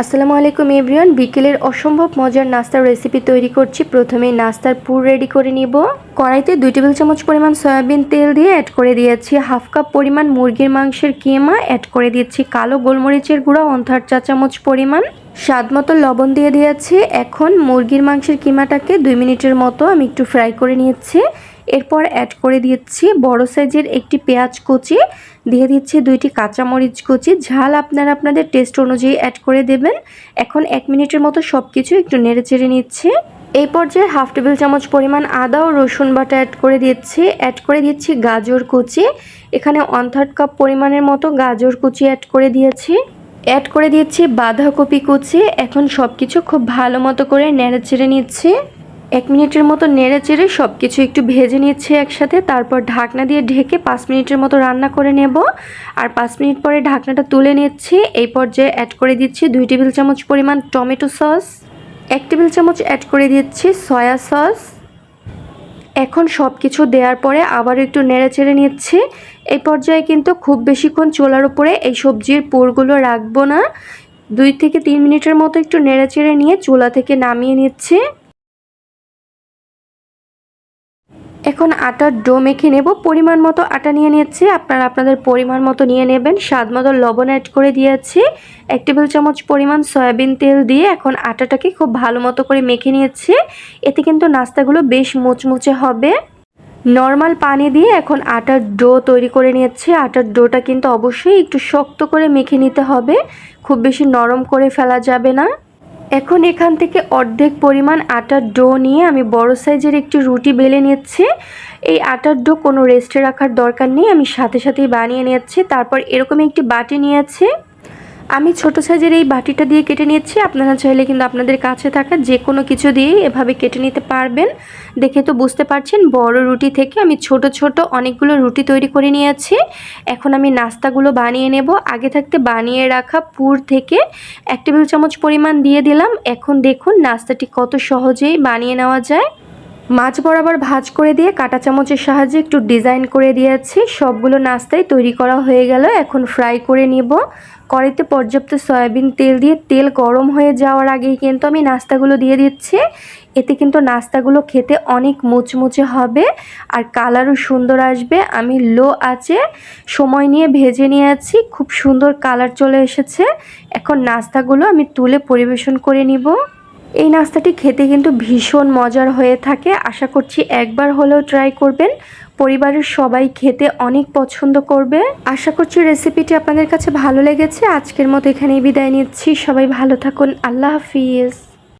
আসসালামু আলাইকুম এভরিওয়ান। বিকেলের অসম্ভব মজার নাস্তার রেসিপি তৈরি করছি। প্রথমেই নাস্তার পুর রেডি করে নিব। কড়াইতে দুই টেবিল চামচ পরিমাণ সয়াবিন তেল দিয়ে অ্যাড করে দিয়েছি। হাফ কাপ পরিমাণ মুরগির মাংসের কিমা অ্যাড করে দিয়েছি। কালো গোলমরিচের গুঁড়া অন্থার চা চামচ পরিমাণ। স্বাদ মতো লবণ দিয়ে দিয়েছি। এখন মুরগির মাংসের কিমাটাকে দুই মিনিটের মতো আমি একটু ফ্রাই করে নিয়েছি। এরপর অ্যাড করে দিচ্ছি বড় সাইজের একটি পেঁয়াজ কুচি। দিয়ে দিচ্ছি দুইটি কাঁচামরিচ কুচি। ঝাল আপনারা আপনাদের টেস্ট অনুযায়ী অ্যাড করে দেবেন। এখন এক মিনিটের মতো সব কিছু একটু নেড়ে চেড়ে নিচ্ছি। এই পর্যায়ে হাফ টেবিল চামচ পরিমাণ আদা ও রসুন বাটা অ্যাড করে দিচ্ছি। অ্যাড করে দিচ্ছি গাজর কুচি। এখানে ওয়ান থার্ড কাপ পরিমাণের মতো গাজর কুচি অ্যাড করে দিয়েছি। অ্যাড করে দিচ্ছি বাঁধাকপি কুচি। এখন সব কিছু খুব ভালো মতো করে নেড়ে চেড়ে নিচ্ছি। এক মিনিটের মতো নেড়ে চেড়ে সব কিছু একটু ভেজে নিচ্ছে একসাথে, তারপর ঢাকনা দিয়ে ঢেকে পাঁচ মিনিটের মতো রান্না করে নেব। আর পাঁচ মিনিট পরে ঢাকনাটা তুলে নিচ্ছি। এই পর্যায়ে অ্যাড করে দিচ্ছি দুই টেবিল চামচ পরিমাণ টমেটো সস, এক টেবিল চামচ অ্যাড করে দিচ্ছি সয়া সস। এখন সব কিছু দেওয়ার পরে আবার একটু নেড়ে চেড়ে নিচ্ছি। এই পর্যায়ে কিন্তু খুব বেশিক্ষণ চোলার উপরে এই সবজির পোরগুলো রাখব না। দুই থেকে তিন মিনিটের মতো একটু নেড়ে চেড়ে নিয়ে চোলা থেকে নামিয়ে নিচ্ছি। এখন আটার ডো মেখে নেব। পরিমাণ মতো আটা নিয়ে নিচ্ছি আপনারা আপনাদের পরিমাণ মতো নিয়ে নেবেন। স্বাদ মতো লবণ অ্যাড করে দিয়েছি। এক টেবিল চামচ পরিমাণ সয়াবিন তেল দিয়ে এখন আটাটাকে খুব ভালো মতো করে মেখে নিয়েছি। এতে কিন্তু নাস্তাগুলো বেশ মুচমুচে হবে। নর্মাল পানি দিয়ে এখন আটার ডো তৈরি করে নিয়েছি। আটার ডোটা কিন্তু অবশ্যই একটু শক্ত করে মেখে নিতে হবে। খুব বেশি নরম করে ফেলা যাবে না। এখন এখান থেকে অর্ধেক পরিমাণ আটার ডো নিয়ে আমি বড় সাইজের একটি রুটি বেলে নিচ্ছি। এই আটার ডো কোনো রেস্টে রাখার দরকার নেই। আমি সাথে সাথেই বানিয়ে নিচ্ছি তারপর এরকম একটি বাটি নিয়েছি। আমি ছোট সাইজের এই বাটিটা দিয়ে কেটে নিচ্ছি আপনারা চাইলে কিন্তু আপনাদের কাছে থাকা যে কোনো কিছু দিয়েই এভাবে কেটে নিতে পারবেন। দেখে তো বুঝতে পারছেন, বড় রুটি থেকে আমি ছোট ছোট অনেকগুলো রুটি তৈরি করে নিয়েছি। এখন আমি নাস্তাগুলো বানিয়ে নেব। আগে থাকতে বানিয়ে রাখা পুর থেকে এক টেবিল চামচ পরিমাণ দিয়ে দিলাম। এখন দেখুন নাস্তাটি কত সহজেই বানিয়ে নেওয়া যায়। মাছ বরাবর ভাজ করে দিয়ে কাঁটা চামচের সাহায্যে একটু ডিজাইন করে দিয়েছি। সবগুলো নাস্তাই তৈরি করা হয়ে গেল। এখন ফ্রাই করে নিব। কড়াইতে পর্যাপ্ত সয়াবিন তেল দিয়ে তেল গরম হয়ে যাওয়ার আগেই কিন্তু আমি নাস্তাগুলো দিয়ে দিচ্ছি। এতে কিন্তু নাস্তাগুলো খেতে অনেক মুচমুচে হবে আর কালারও সুন্দর আসবে। আমি লো আছে, সময় নিয়ে ভেজে নিয়েছি। খুব সুন্দর কালার চলে এসেছে। এখন নাস্তাগুলো আমি তুলে পরিবেশন করে নিব। এই নাস্তাটি খেতে কিন্তু ভীষণ মজার হয়ে থাকে। আশা করছি একবার হলেও ট্রাই করবেন। পরিবারের সবাই খেতে অনেক পছন্দ করবে। আশা করছি রেসিপিটি আপনাদের কাছে ভালো লেগেছে। আজকের মতো এখানেই বিদায় নিচ্ছি। সবাই ভালো থাকুন। আল্লাহ হাফিজ।